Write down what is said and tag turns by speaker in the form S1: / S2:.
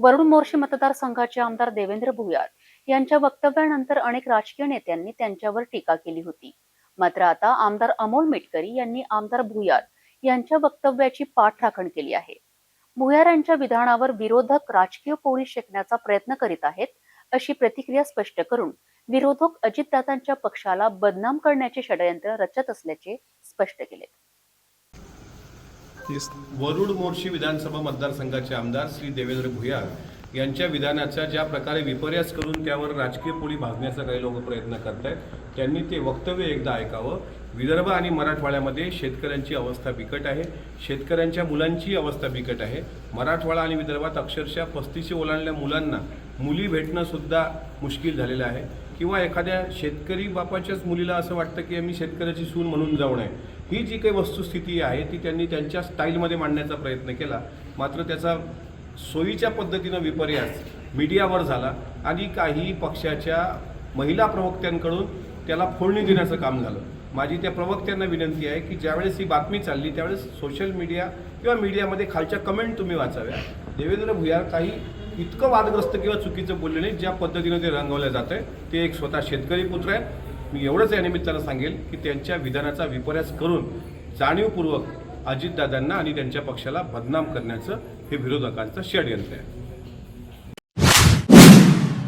S1: वरुण मोर्शी मतदारसंघाचे आमदार देवेंद्र भुयार यांच्या वक्तव्यानंतर अनेक राजकीय नेत्यांनी त्यांच्यावर टीका केली होती. मात्र आता आमदार अमोल मिटकरी यांनी आमदार भुयार यांच्या वक्तव्याची पाठराखण केली आहे. भुयार यांच्या विधानावर विरोधक राजकीय पोळी शेकण्याचा प्रयत्न करीत आहेत अशी प्रतिक्रिया स्पष्ट करून विरोधक अजितदादांच्या पक्षाला बदनाम करण्याचे षडयंत्र रचत असल्याचे स्पष्ट केले.
S2: वरुड मोर्शी विधानसभा मतदारसंघाचे आमदार श्री देवेंद्र भुयार यांच्या विधानाचा ज्या प्रकारे विपर्यास करून त्यावर राजकीय पोळी भाजण्याचा काही लोक प्रयत्न करत आहेत त्यांनी ते वक्तव्य एकदा ऐकावं. विदर्भ आणि मराठवाड्यामध्ये शेतकऱ्यांची अवस्था बिकट आहे. शेतकऱ्यांच्या मुलांची अवस्था बिकट आहे. मराठवाडा आणि विदर्भात अक्षरशः पस्तीशी ओलांडल्या मुलांना मुली भेटणंसुद्धा मुश्किल झालेलं आहे. किंवा एखाद्या शेतकरी बापाच्याच मुलीला असं वाटतं की आम्ही शेतकऱ्याची सून म्हणून जाऊ नये. ही जी काही वस्तुस्थिती आहे ती त्यांनी त्यांच्या स्टाईलमध्ये मांडण्याचा प्रयत्न केला. मात्र त्याचा सोयीच्या पद्धतीनं विपर्यास मीडियावर झाला आणि काही पक्षाच्या महिला प्रवक्त्यांकडून त्याला फोडणी देण्याचं काम झालं. माझी त्या प्रवक्त्यांना विनंती आहे की ज्यावेळेस ही बातमी चालली त्यावेळेस सोशल मीडिया किंवा मीडियामध्ये खालच्या कमेंट तुम्ही वाचाव्या. देवेंद्र भुयार काही इतकं वादग्रस्त किंवा चुकीचं बोलले नाही ज्या पद्धतीनं ते रंगवलं जातं आहे ते एक स्वतः शेतकरी पुत्र आहे. मी एवढंच या निमित्तानं सांगेल की त्यांच्या विधानाचा विपर्यास करून जाणीवपूर्वक अजितदादांना आणि त्यांच्या पक्षाला बदनाम करण्याचं हे विरोधकांचं षडयंत्र आहे.